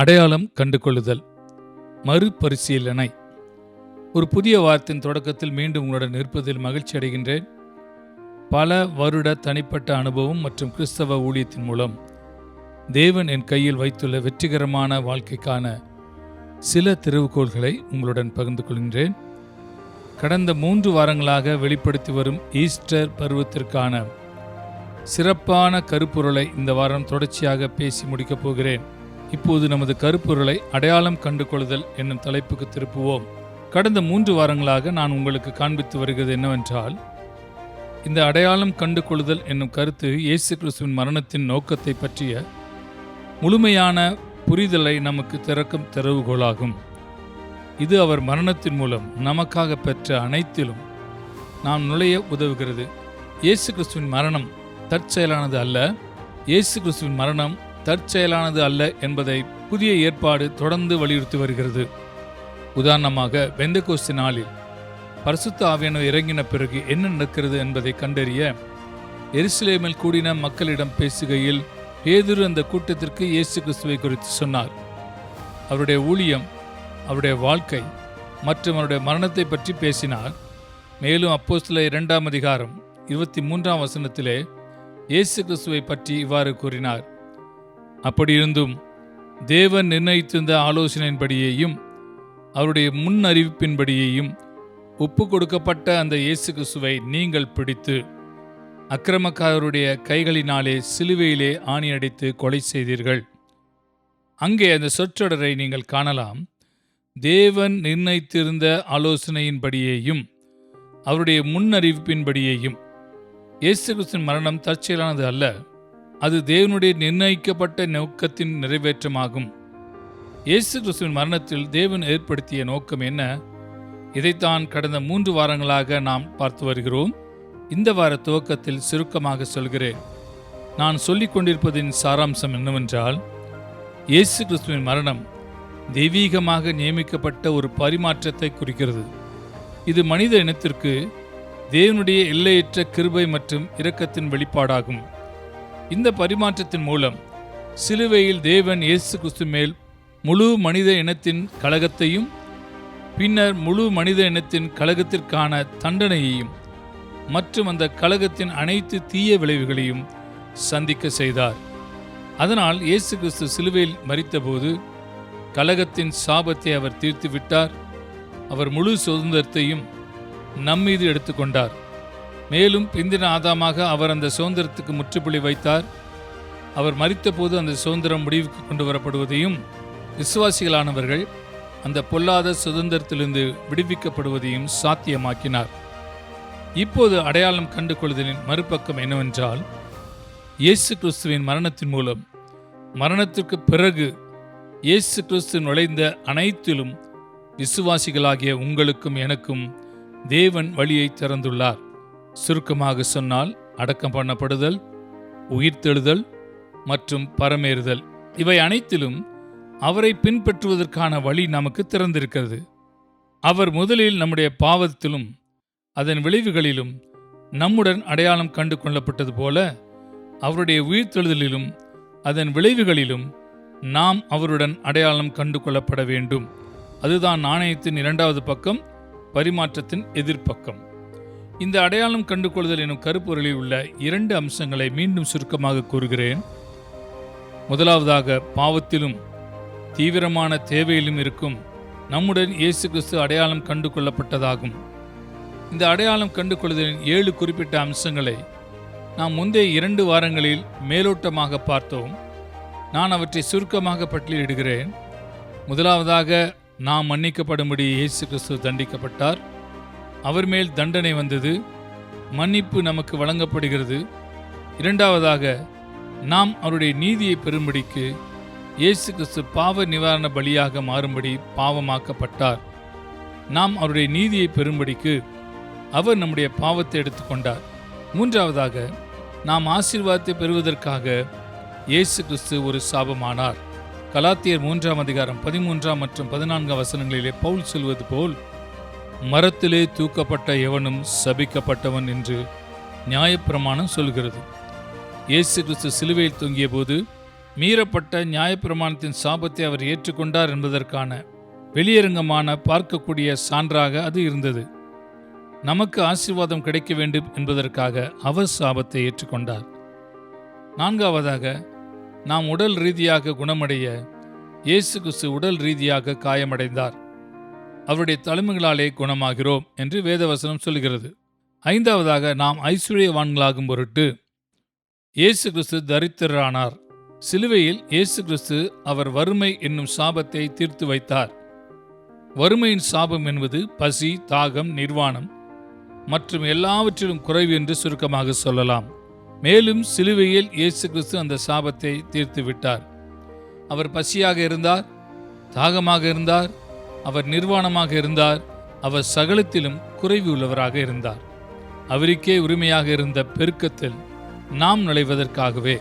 அடையாளம் கண்டுகொள்ளுதல். மறுபரிசீலனை ஒரு புதிய வாரத்தின் தொடக்கத்தில் மீண்டும் உங்களுடன் இருப்பதில் மகிழ்ச்சி அடைகின்றேன். பல வருட தனிப்பட்ட அனுபவம் மற்றும் கிறிஸ்தவ ஊழியத்தின் மூலம் தேவன் என் கையில் வைத்துள்ள வெற்றிகரமான வாழ்க்கைக்கான சில திறவுகோள்களை உங்களுடன் பகிர்ந்து கொள்கின்றேன். கடந்த மூன்று வாரங்களாக வெளிப்படுத்தி வரும் ஈஸ்டர் பருவத்திற்கான சிறப்பான கருப்பொருளை இந்த வாரம் தொடர்ச்சியாக பேசி முடிக்கப் போகிறேன். இப்போது நமது கருப்பொருளை அடையாளம் கண்டு கொள்ளுதல் என்னும் தலைப்புக்கு திருப்புவோம். கடந்த மூன்று வாரங்களாக நான் உங்களுக்கு காண்பித்து வருகிறது என்னவென்றால் இந்த அடையாளம் கண்டு கொள்ளுதல் என்னும் கருத்து இயேசு கிறிஸ்துவின் மரணத்தின் நோக்கத்தை பற்றிய முழுமையான புரிதலை நமக்கு திறக்கும் திறவுகோலாகும் இது அவர் மரணத்தின் மூலம் நமக்காக பெற்ற அனைத்திலும் நாம் நுழைய உதவுகிறது. இயேசு கிறிஸ்துவின் மரணம் தற்செயலானது அல்ல. இயேசு கிறிஸ்துவின் மரணம் தற்செயலானது அல்ல என்பதை புதிய ஏற்பாடு தொடர்ந்து வலியுறுத்தி வருகிறது. உதாரணமாக வெந்தகோஸ்து நாளில் பரிசுத்த ஆவியானவர் இறங்கின பிறகு என்ன நடக்கிறது என்பதை கண்டறிய எருசலேமில் கூடின மக்களிடம் பேசுகையில் பேதுரு அந்த கூட்டத்திற்கு இயேசு கிறிஸ்துவை குறித்து சொன்னார். அவருடைய ஊழியம் அவருடைய வாழ்க்கை மற்றும் அவருடைய மரணத்தை பற்றி பேசினார். மேலும் அப்போஸ்தல இரண்டாம் அதிகாரம் இருபத்தி மூன்றாம் வசனத்திலே இயேசு கிறிஸ்துவை பற்றி இவ்வாறு கூறினார். அப்படியிருந்தும் தேவன் நிர்ணயித்திருந்த ஆலோசனையின்படியேயும் அவருடைய முன் அறிவிப்பின்படியேயும் ஒப்பு கொடுக்கப்பட்ட அந்த இயேசு கிறிஸ்துவை நீங்கள் பிடித்து அக்கிரமக்காரருடைய கைகளினாலே சிலுவையிலே ஆணியடித்து கொலை செய்தீர்கள். அங்கே அந்த சொற்றொடரை நீங்கள் காணலாம். தேவன் நிர்ணயித்திருந்த ஆலோசனையின்படியேயும் அவருடைய முன்னறிவிப்பின்படியேயும் இயேசு கிறிஸ்தின் மரணம் தற்செயலானது அல்ல. அது தேவனுடைய நிர்ணயிக்கப்பட்ட நோக்கத்தின் நிறைவேற்றமாகும். இயேசு கிறிஸ்துவின் மரணத்தில் தேவன் ஏற்படுத்திய நோக்கம் என்ன? இதைத்தான் கடந்த மூன்று வாரங்களாக நாம் பார்த்து வருகிறோம். இந்த வார துவக்கத்தில் சுருக்கமாக சொல்கிறேன். நான் சொல்லிக் கொண்டிருப்பதின் சாராம்சம் என்னவென்றால் இயேசு கிறிஸ்துவின் மரணம் தெய்வீகமாக நியமிக்கப்பட்ட ஒரு பரிமாற்றத்தை குறிக்கிறது. இது மனித இனத்திற்கு தேவனுடைய எல்லையற்ற கிருபை மற்றும் இரக்கத்தின் வெளிப்பாடாகும். இந்த பரிமாற்றத்தின் மூலம் சிலுவையில் தேவன் இயேசு கிறிஸ்து மேல் முழு மனித இனத்தின் கழகத்தையும் பின்னர் முழு மனித இனத்தின் கழகத்திற்கான தண்டனையையும் மற்றும் அந்த கழகத்தின் அனைத்து தீய விளைவுகளையும் சந்திக்க செய்தார். அதனால் இயேசு கிறிஸ்து சிலுவையில் மறித்தபோது கழகத்தின் சாபத்தை அவர் தீர்த்து விட்டார் அவர் முழு சுதந்திரத்தையும் நம்மீது எடுத்துக்கொண்டார். மேலும் பிந்தின ஆதாமாக அவர் அந்த சுதந்திரத்துக்கு முற்றுப்புள்ளி வைத்தார். அவர் மறித்தபோது அந்த சுதந்திரம் முடிவுக்கு கொண்டு வரப்படுவதையும் விசுவாசிகளானவர்கள் அந்த பொல்லாத சுதந்திரத்திலிருந்து விடுவிக்கப்படுவதையும் சாத்தியமாக்கினார். இப்போது அடையாளம் கண்டு கொள்வதின் மறுபக்கம் என்னவென்றால் இயேசு கிறிஸ்துவின் மரணத்தின் மூலம் மரணத்திற்கு பிறகு இயேசு கிறிஸ்து நுழைந்த அனைத்திலும் விசுவாசிகளாகிய உங்களுக்கும் எனக்கும் தேவன் வழியை திறந்துள்ளார். சுருக்கமாக சொன்னால் அடக்கம் பண்ணப்படுதல் உயிர்த்தெழுதல் மற்றும் பரமேறுதல். இவை அனைத்திலும் அவரை பின்பற்றுவதற்கான வழி நமக்கு திறந்திருக்கிறது. அவர் முதலில் நம்முடைய பாவத்திலும் அதன் விளைவுகளிலும் நம்முடன் அடையாளம் கண்டு கொள்ளப்பட்டது போல அவருடைய உயிர்த்தெழுதலிலும் அதன் விளைவுகளிலும் நாம் அவருடன் அடையாளம் கண்டு கொள்ளப்பட வேண்டும். அதுதான் நாணயத்தின் இரண்டாவது பக்கம் பரிமாற்றத்தின் எதிர்ப்பக்கம். இந்த அடையாளம் கண்டு கொள்ளுதல் எனும் கருப்பொருளில் உள்ள இரண்டு அம்சங்களை மீண்டும் சுருக்கமாக கூறுகிறேன். முதலாவதாக பாவத்திலும் தீவிரமான தேவையிலும் இருக்கும் நம்முடன் இயேசு கிறிஸ்து அடையாளம் கண்டு கொள்ளப்பட்டதாகும் இந்த அடையாளம் கண்டு கொள்ளுதலின் ஏழு குறிப்பிட்ட அம்சங்களை நாம் முந்தைய இரண்டு வாரங்களில் மேலோட்டமாக பார்த்தோம். நான் அவற்றை சுருக்கமாக பட்டியலிடுகிறேன். முதலாவதாக நாம் மன்னிக்கப்படும்படி இயேசு கிறிஸ்து தண்டிக்கப்பட்டார். அவர் மேல் தண்டனை வந்தது. மன்னிப்பு நமக்கு வழங்கப்படுகிறது. இரண்டாவதாக நாம் அவருடைய நீதியை பெறும்படிக்கு இயேசு கிறிஸ்து பாவ நிவாரண பலியாக மாறும்படி பாவமாக்கப்பட்டார். நாம் அவருடைய நீதியை பெறும்படிக்கு அவர் நம்முடைய பாவத்தை எடுத்துக்கொண்டார். மூன்றாவதாக நாம் ஆசீர்வாதத்தை பெறுவதற்காக இயேசு கிறிஸ்து ஒரு சாபமானார். கலாத்தியர் மூன்றாம் அதிகாரம் பதிமூன்றாம் மற்றும் பதினான்காம் வசனங்களிலே பவுல் சொல்வது போல் மரத்திலே தூக்கப்பட்ட எவனும் சபிக்கப்பட்டவன் என்று நியாயப்பிரமாணம் சொல்கிறது. இயேசு கிறிஸ்து சிலுவையில் தொங்கிய போது மீறப்பட்ட நியாயப்பிரமாணத்தின் சாபத்தை அவர் ஏற்றுக்கொண்டார் என்பதற்கான வெளியரங்கமான பார்க்கக்கூடிய சான்றாக அது இருந்தது. நமக்கு ஆசீர்வாதம் கிடைக்க வேண்டும் என்பதற்காக அவர் சாபத்தை ஏற்றுக்கொண்டார். நான்காவதாக நாம் உடல் ரீதியாக குணமடைய இயேசு கிறிஸ்து உடல் ரீதியாக காயமடைந்தார். அவருடைய தலைமைகளாலே குணமாகிறோம் என்று வேதவசனம் சொல்கிறது. ஐந்தாவதாக நாம் ஐஸ்வர்யவான்களாகும் பொருட்டு இயேசு கிறிஸ்து தரித்திரரானார். சிலுவையில் இயேசு கிறிஸ்து அவர் வறுமை என்னும் சாபத்தை தீர்த்து வைத்தார். வறுமையின் சாபம் என்பது பசி தாகம் நிர்வாணம் மற்றும் எல்லாவற்றிலும் குறைவு என்று சுருக்கமாக சொல்லலாம். மேலும் சிலுவையில் இயேசு கிறிஸ்து அந்த சாபத்தை தீர்த்து விட்டார் அவர் பசியாக இருந்தார் தாகமாக இருந்தார் அவர் நிர்வாணமாக இருந்தார். அவர் சகலத்திலும் குறைவு உள்ளவராக இருந்தார். அவருக்கே உரிமையாக இருந்த பெருக்கத்தில் நாம் நுழைவதற்காகவே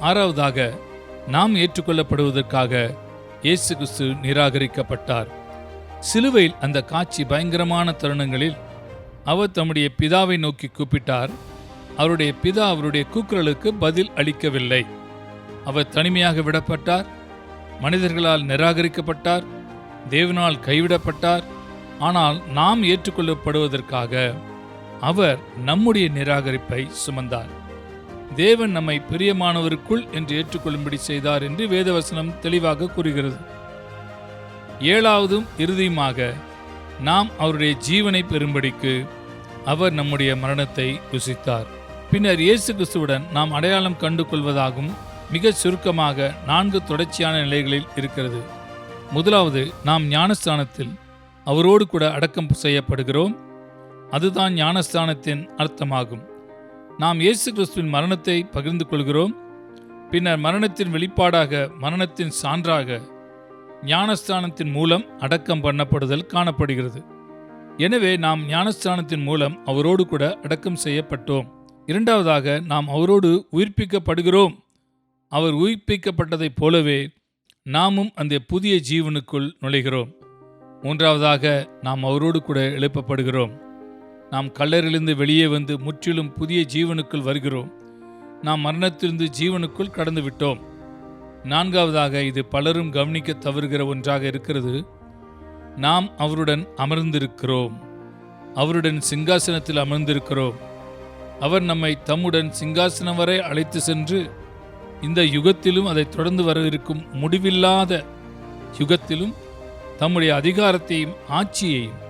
ஆறாவதாக நாம் ஏற்றுக்கொள்ளப்படுவதற்காக இயேசு கிறிஸ்து நிராகரிக்கப்பட்டார். சிலுவையில் அந்த காட்சி பயங்கரமான தருணங்களில் அவர் தம்முடைய பிதாவை நோக்கி கூப்பிட்டார். அவருடைய பிதா அவருடைய கூக்குரலுக்கு பதில் அளிக்கவில்லை. அவர் தனிமையாக விடப்பட்டார். மனிதர்களால் நிராகரிக்கப்பட்டார். தேவனால் கைவிடப்பட்டார். ஆனால் நாம் ஏற்றுக்கொள்ளப்படுவதற்காக அவர் நம்முடைய நிராகரிப்பை சுமந்தார். தேவன் நம்மை பிரியமானவருக்குள் என்று ஏற்றுக்கொள்ளும்படி செய்தார் என்று வேதவசனம் தெளிவாக கூறுகிறது. ஏழாவதும் இறுதியுமாக நாம் அவருடைய ஜீவனை பெறும்படிக்கு அவர் நம்முடைய மரணத்தை ருசித்தார். பின்னர் இயேசு கிறிஸ்துவுடன் நாம் அடையாளம் கண்டு கொள்வதாகவும் மிக சுருக்கமாக நான்கு தொடர்ச்சியான நிலைகளில் இருக்கிறது. முதலாவது நாம் ஞானஸ்தானத்தில் அவரோடு கூட அடக்கம் செய்யப்படுகிறோம். அதுதான் ஞானஸ்தானத்தின் அர்த்தமாகும். நாம் இயேசு கிறிஸ்துவின் மரணத்தை பகிர்ந்து கொள்கிறோம். பின்னர் மரணத்தின் வெளிப்பாடாக மரணத்தின் சான்றாக ஞானஸ்தானத்தின் மூலம் அடக்கம் பண்ணப்படுதல் காணப்படுகிறது. எனவே நாம் ஞானஸ்தானத்தின் மூலம் அவரோடு கூட அடக்கம் செய்யப்பட்டோம். இரண்டாவதாக நாம் அவரோடு உயிர்ப்பிக்கப்படுகிறோம். அவர் உயிர்ப்பிக்கப்பட்டதைப் போலவே நாமும் அந்த புதிய ஜீவனுக்குள் நுழைகிறோம். மூன்றாவதாக நாம் அவரோடு கூட எழுப்பப்படுகிறோம். நாம் கல்லறிலிருந்து வெளியே வந்து முற்றிலும் புதிய ஜீவனுக்குள் வருகிறோம். நாம் மரணத்திலிருந்து ஜீவனுக்குள் கடந்து விட்டோம் நான்காவதாக இது பலரும் கவனிக்க தவறுகிற ஒன்றாக இருக்கிறது. நாம் அவருடன் அமர்ந்திருக்கிறோம். அவருடன் சிங்காசனத்தில் அமர்ந்திருக்கிறோம். அவர் நம்மை தம்முடன் சிங்காசனம் வரை அழைத்து சென்று இந்த யுகத்திலும் அதை தொடர்ந்து வர இருக்கும் முடிவில்லாத யுகத்திலும் தம்முடைய அதிகாரத்தையும் ஆட்சியையும்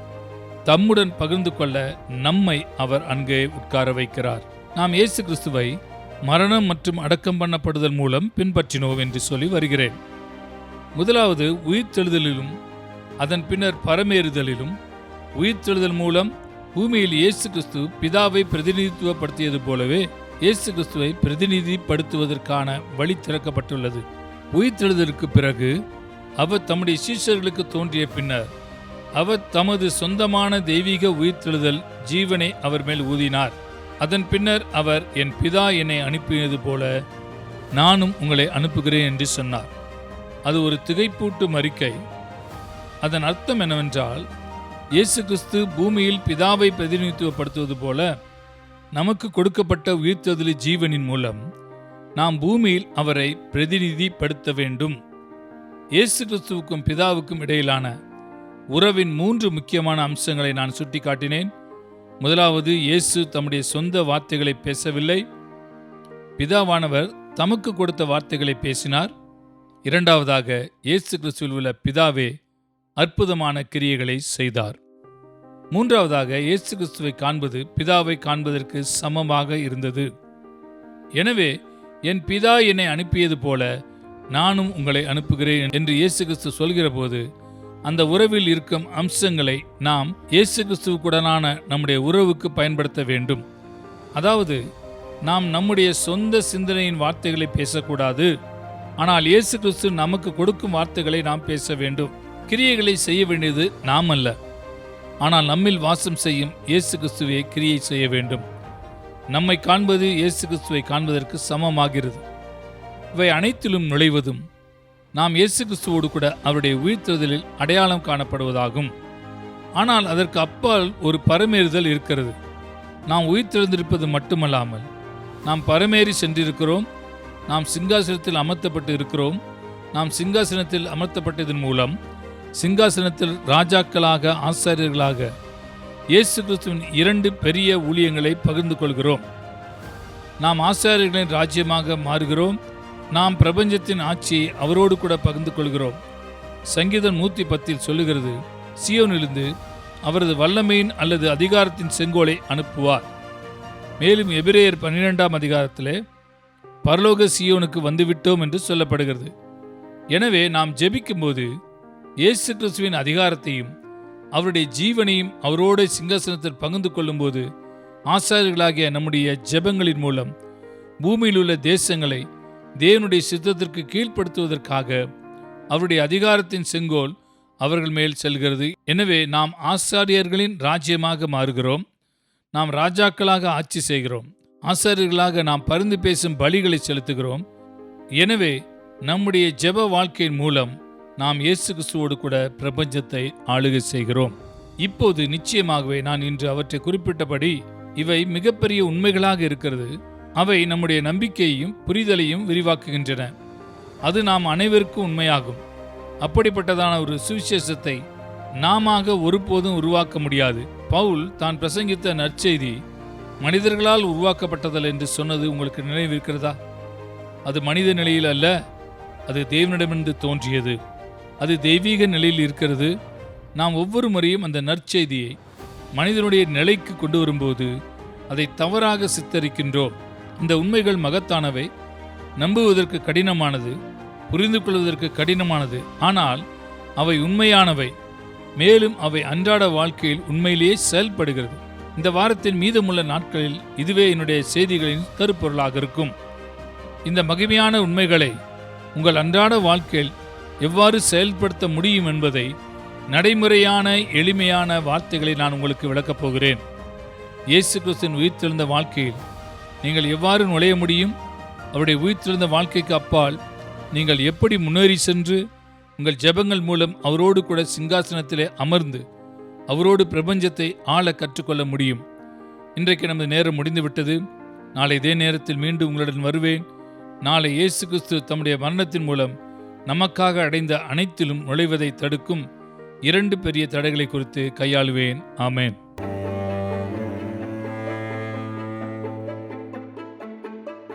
தம்முடன் பகிர்ந்து கொள்ள நம்மை அவர் அங்கே உட்கார வைக்கிறார். நாம் இயேசு கிறிஸ்துவை மரணம் மற்றும் அடக்கம் பண்ணப்படுதல் மூலம் பின்பற்றினோம் என்று சொல்லி வருகிறேன். முதலாவது உயிர்த்தெழுதலிலும் அதன் பின்னர் பரமேறுதலிலும் உயிர்த்தெழுதல் மூலம் பூமியில் இயேசு கிறிஸ்து பிதாவை பிரதிநிதித்துவப்படுத்தியது போலவே இயேசு கிறிஸ்துவை பிரதிநிதிப்படுத்துவதற்கான வழி திறக்கப்பட்டுள்ளது. உயிர்த்தெழுதலுக்கு பிறகு அவர் தம்முடைய சீஷர்களுக்கு தோன்றிய பின்னர் அவர் தமது சொந்தமான தெய்வீக உயிர்த்தெழுதல் ஜீவனை அவர் மேல் ஊதினார். அதன் பின்னர் அவர் என் பிதா என்னை அனுப்பியது போல நானும் உங்களை அனுப்புகிறேன் என்று சொன்னார். அது ஒரு திகைப்பூட்டும் அறிக்கை அதன் அர்த்தம் என்னவென்றால் இயேசு கிறிஸ்து பூமியில் பிதாவை பிரதிநிதித்துவப்படுத்துவது போல நமக்கு கொடுக்கப்பட்ட உயிர்த்தெழுதலி ஜீவனின் மூலம் நாம் பூமியில் அவரை பிரதிநிதிப்படுத்த வேண்டும். இயேசு கிறிஸ்துவுக்கும் பிதாவுக்கும் இடையிலான உறவின் மூன்று முக்கியமான அம்சங்களை நான் சுட்டிக்காட்டினேன். முதலாவது இயேசு தம்முடைய சொந்த வார்த்தைகளை பேசவில்லை. பிதாவானவர் தமக்கு கொடுத்த வார்த்தைகளை பேசினார். இரண்டாவதாக இயேசு கிறிஸ்துவில் உள்ள பிதாவே அற்புதமான கிரியைகளை செய்தார். மூன்றாவதாக இயேசு கிறிஸ்துவை காண்பது பிதாவை காண்பதற்கு சமமாக இருந்தது. எனவே என் பிதா என்னை அனுப்பியது போல நானும் உங்களை அனுப்புகிறேன் என்று இயேசு கிறிஸ்து சொல்கிற போது அந்த உறவில் இருக்கும் அம்சங்களை நாம் இயேசு கிறிஸ்துவுக்குடனான நம்முடைய உறவுக்கு பயன்படுத்த வேண்டும். அதாவது நாம் நம்முடைய சொந்த சிந்தனையின் வார்த்தைகளை பேசக்கூடாது. ஆனால் இயேசு கிறிஸ்து நமக்கு கொடுக்கும் வார்த்தைகளை நாம் பேச வேண்டும். கிரியைகளை செய்ய வேண்டியது நாம் அல்ல ஆனால் நம்மில் வாசம் செய்யும் இயேசு கிறிஸ்துவை கிரியை செய்ய வேண்டும். நம்மை காண்பது இயேசு கிறிஸ்துவை காண்பதற்கு சமமாகிறது. இவை அனைத்திலும் நுழைவதும் நாம் இயேசு கிறிஸ்துவோடு கூட அவருடைய உயிர்த்தெழுதலில் அடையாளம் காணப்படுவதாகும். ஆனால் அதற்கு அப்பால் ஒரு பரமேறுதல் இருக்கிறது. நாம் உயிர்த்தெழுந்திருப்பது மட்டுமல்லாமல் நாம் பரமேறி சென்றிருக்கிறோம். நாம் சிங்காசனத்தில் அமர்த்தப்பட்டு இருக்கிறோம். நாம் சிங்காசனத்தில் அமர்த்தப்பட்டதன் மூலம் சிங்காசனத்தில் ராஜாக்களாக ஆசாரியர்களாக இயேசு கிறிஸ்துவின் இரண்டு பெரிய ஊழியங்களை பகிர்ந்து கொள்கிறோம். நாம் ஆசாரியர்களின் ராஜ்யமாக மாறுகிறோம். நாம் பிரபஞ்சத்தின் ஆட்சியை அவரோடு கூட பகிர்ந்து கொள்கிறோம். சங்கீதம் நூற்றி பத்தில் சொல்லுகிறது சியோனிலிருந்து அவரது வல்லமையின் அல்லது அதிகாரத்தின் செங்கோலை அனுப்புவார். மேலும் எபிரேயர் பன்னிரெண்டாம் அதிகாரத்திலே பரலோக சியோனுக்கு வந்துவிட்டோம் என்று சொல்லப்படுகிறது. எனவே நாம் ஜெபிக்கும்போது இயேசு கிறிஸ்துவின் அதிகாரத்தையும் அவருடைய ஜீவனையும் அவரோடு சிங்காசனத்தில் பகிர்ந்து கொள்ளும்போது ஆசாரியர்களாகிய நம்முடைய ஜெபங்களின் மூலம் பூமியில் உள்ள தேசங்களை தேவனுடைய சித்தத்திற்கு கீழ்ப்படுத்துவதற்காக அவருடைய அதிகாரத்தின் செங்கோல் அவர்கள் மேல் செல்கிறது. எனவே நாம் ஆசாரியர்களின் ராஜ்யமாக மாறுகிறோம். நாம் ராஜாக்களாக ஆட்சி செய்கிறோம். ஆசாரியர்களாக நாம் பரிந்து பேசும் பலிகளை செலுத்துகிறோம். எனவே நம்முடைய ஜெப வாழ்க்கையின் மூலம் நாம் இயேசு கிறிஸ்துவோடு கூட பிரபஞ்சத்தை ஆளுகை செய்கிறோம். இப்போது நிச்சயமாகவே நான் இன்று அவற்றை குறிப்பிட்டபடி இவை மிகப்பெரிய உண்மைகளாக இருக்கிறது. அவை நம்முடைய நம்பிக்கையையும் புரிதலையும் விரிவாக்குகின்றன. அது நாம் அனைவருக்கும் உண்மையாகும். அப்படிப்பட்டதான ஒரு சுவிசேஷத்தை நாம ஒருபோதும் உருவாக்க முடியாது. பவுல் தான் பிரசங்கித்த நற்செய்தி மனிதர்களால் உருவாக்கப்பட்டதல்ல என்று சொன்னது உங்களுக்கு நினைவிருக்கிறதா? அது மனித நிலையில் அல்ல அது தேவனிடமிருந்து தோன்றியது. அது தெய்வீக நிலையில் இருக்கிறது. நாம் ஒவ்வொரு முறையும் அந்த நற்செய்தியை மனிதனுடைய நிலைக்கு கொண்டு வரும்போது அதை தவறாக சித்தரிக்கின்றோம். இந்த உண்மைகள் மகத்தானவை. நம்புவதற்கு கடினமானது புரிந்து கொள்வதற்கு கடினமானது. ஆனால் அவை உண்மையானவை. மேலும் அவை அன்றாட வாழ்க்கையில் உண்மையிலேயே செயல்படுகிறது. இந்த வாரத்தின் மீதமுள்ள நாட்களில் இதுவே என்னுடைய செய்திகளின் கருப்பொருளாக இருக்கும். இந்த மகிமையான உண்மைகளை உங்கள் அன்றாட வாழ்க்கையில் எவ்வாறு செயல்படுத்த முடியும் என்பதை நடைமுறையான எளிமையான வார்த்தைகளை நான் உங்களுக்கு விளக்கப் போகிறேன். இயேசு கிறிஸ்துவின் உயிர்த்தெழுந்த வாழ்க்கையில் நீங்கள் எவ்வாறு நுழைய முடியும்? அவருடைய உயிர்த்தெழுந்த வாழ்க்கைக்கு அப்பால் நீங்கள் எப்படி முன்னேறி சென்று உங்கள் ஜெபங்கள் மூலம் அவரோடு கூட சிங்காசனத்திலே அமர்ந்து அவரோடு பிரபஞ்சத்தை ஆள கற்றுக்கொள்ள முடியும். இன்றைக்கு நமது நேரம் முடிந்துவிட்டது. நாளை இதே நேரத்தில் மீண்டும் உங்களுடன் வருவேன். நாளை இயேசு கிறிஸ்து தம்முடைய மரணத்தின் மூலம் நமக்காக அடைந்த அனைத்திலும் நுழைவதை தடுக்கும் இரண்டு பெரிய தடைகளை குறித்து கையாளுவேன். ஆமேன்.